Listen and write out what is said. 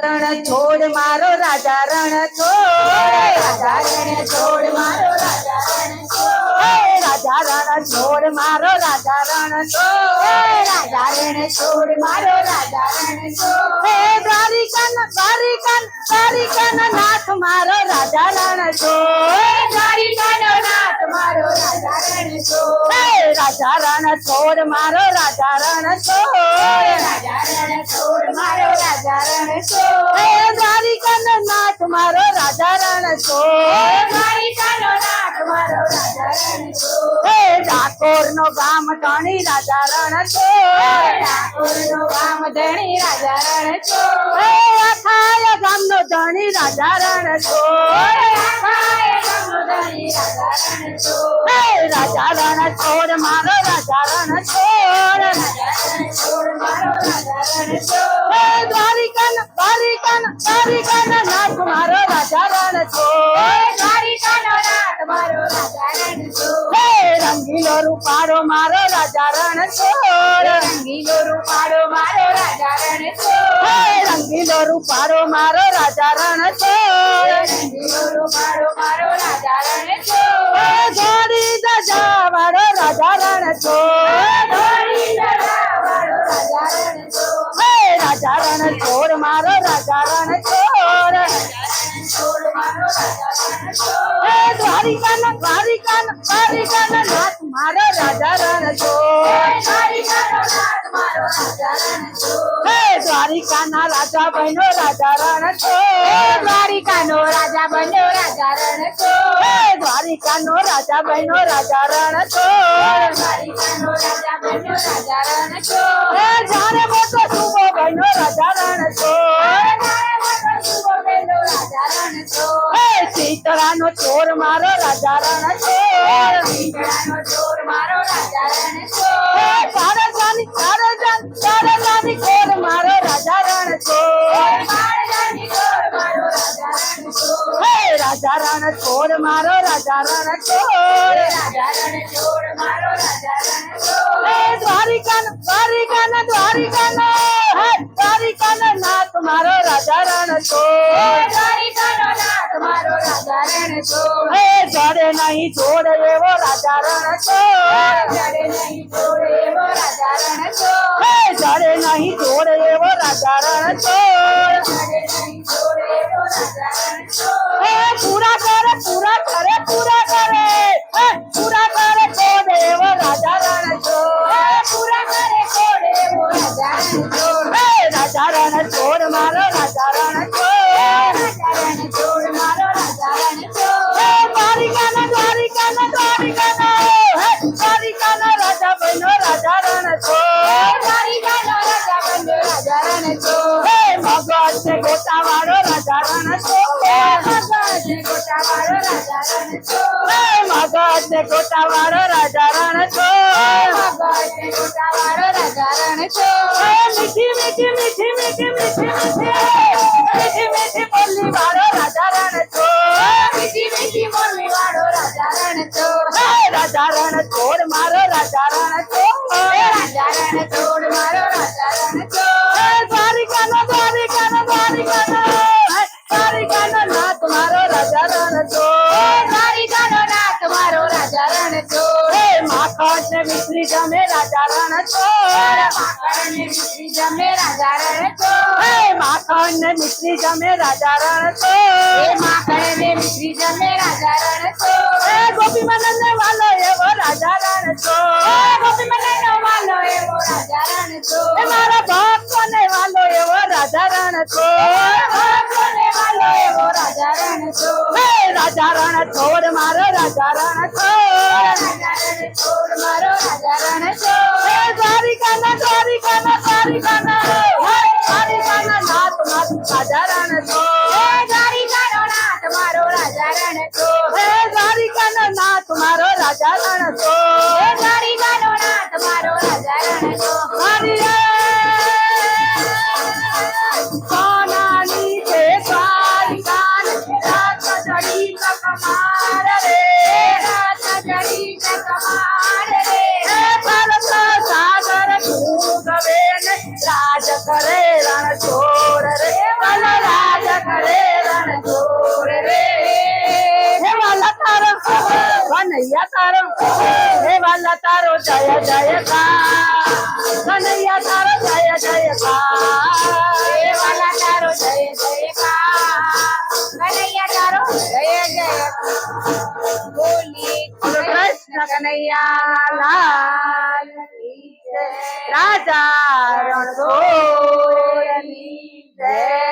રણ છોડ મારો રાજા રણ છોડ. રાજા રણ છોડ મારો રાજા રણ છોડ. રાજા રણ છોડ મારો રાજા રણ છોડ. રાજા રણ છોડ મારો રાજા રણ છોડ. હે દ્વારિકન દ્વારિકન દ્વારિકન નાથ મારો રાજા રણ છોડ. દ્વારિકન નાથ મારો રાજા રણ છોડ. રાજા રણ છોડ મારો, રાજા રણ છોડ. રાજા રણ છોડ મારો રાજા રણ છોડ નાથ મારો, રાજા રણ છોડ. નાથ મારો રાજા રણ છોડ નો ગામ ધણી, રાજા રણ છોડ. ડાકોર નો ગામ ધણી, રાજા રણ છોડ. ગામ નો ધણી રાજા રણ છોડ ગામ નો ધણી રાજા રણ છોડ રાજા રણ છોડ નાથ મારો રાજા રણ છોડ દ્વારિકન નાથ મારો રાજા રણ છો હે રંગીલો રૂપાળો મારો રાજા રણ છો રંગીલો રૂપાળો મારો રાજા રણ છો હે રંગીલો રૂપાળો મારો રાજા રણ છો રંગીલો રૂપાળો મારો રાજા દ્વારિકાનો દ્વારિકાના દ્વારિકાનો નાથ મારો રાજા રણ છોડ હે દ્વારિકાના રાજા બન્યો રાજા રણ છોડ દ્વારિકાનો રાજા બન્યો રાજા રણ છો હે દ્વારિકાનો રાજા બન્યો રાજા રણ છોડ દ્વારિકાનો ચોર મારો રાજા રણ ચોર શારદાની શારદા શારદાની ચોર મારો રાજા રણ ચોર હે રાજા રણ ચોર મારો રાજા રણ ચોર દ્વારિકા દ્વારિકા દ્વારિકા મારો રાજા રણ છોડ હે દ્વારિકાનો દ્વારિકાનો દ્વારિકાનો હે દ્વારિકાનો નાથ મારો રાજા રણ છોડ દ્વારિકાનો નાથ મારો રાજા રણ છોડ હે જડે નહીં છોડ એવો રાજા રણ છોડ જડે નહીં છોડ એવો રાજા રણ છોડ હે જડે નહીં છોડ એવો રાજા રણ છોડ જડે નહીં છોડ એવો રાજા રણ છોડ હે પૂરા કરે પૂરા કરે પૂરા કરે હે પૂરા કરે છોડ એવો રાજા રણ છોડ હે પૂરા કરે છોડ એવો રાજા રણ છોડ બન્યો રાજા રણ છોડ દ્વારિકાનો રાજા બન્યો રાજા રણ છોડ હે મગજ છે ગોટાવાળો રાજા રણ છોડ મગજ છે ગોટાવાળો રાજા રણ છોડ હે મગજ છે ગોટાવાળો રાજા રણ છોડ મગજ છે ગોટાવાળો રાજા રણ છોડ હે મીઠી મીઠી મીઠી મીઠી મીઠી મીઠી મીઠી મીઠી બોલી વાળો રાજા રણ છોડ મીઠી મીઠી બોલી વાળો રાજા રણ છોડ હે રાજા રણ છોડ મારો રાજા રાજા રણ છોડ દ્વારિકાનો નાથ મારો રાજા રણ છોડ હે માખણ ને મિશ્રી જમે રાજા રણ છોડ માખણ ને મિશ્રી જમે રાજા રણ છોડ હે માખણ ને મિશ્રી જમે રાજા રણ છોડ હે માખણ ને મિશ્રી જમે રાજા રણ છોડ હે ગોપી મનન ને વાલો એવો રાજા રણ છોડ હે ગોપી મનન નો વાલો એવો રાજા રણ છોડ હે મારા ભક્તો ને વાલો એવો રાજા રણ છોડ ભક્તો ને વાલો એવો રાજા રણ છોડ હે રાજા રણ છોડ મારો રાજા રણ છોડ. રાજા રણ છોડ મારો રાજા રણ છોડ હે દ્વારિકાના દ્વારિકાના દ્વારિકાના. હે દ્વારિકાના નાથ મારું રાજા રણ છોડ. હે દ્વારિકાનો નાથ મારો રાજા રણ છોડ. હે દ્વારિકાનો નાથ મારો રાજા રણ છોડ. હે દ્વારિકાનો નાથ મારો રાજા રણ છોડ. జయ జయకా కనయ్య తార జయ జయకా దేవాల తార జయ జయకా కనయ్య తార జయ జయ బోలి కృష్ణ కనయ్య లాల్ రాజా రణధోరణి జయ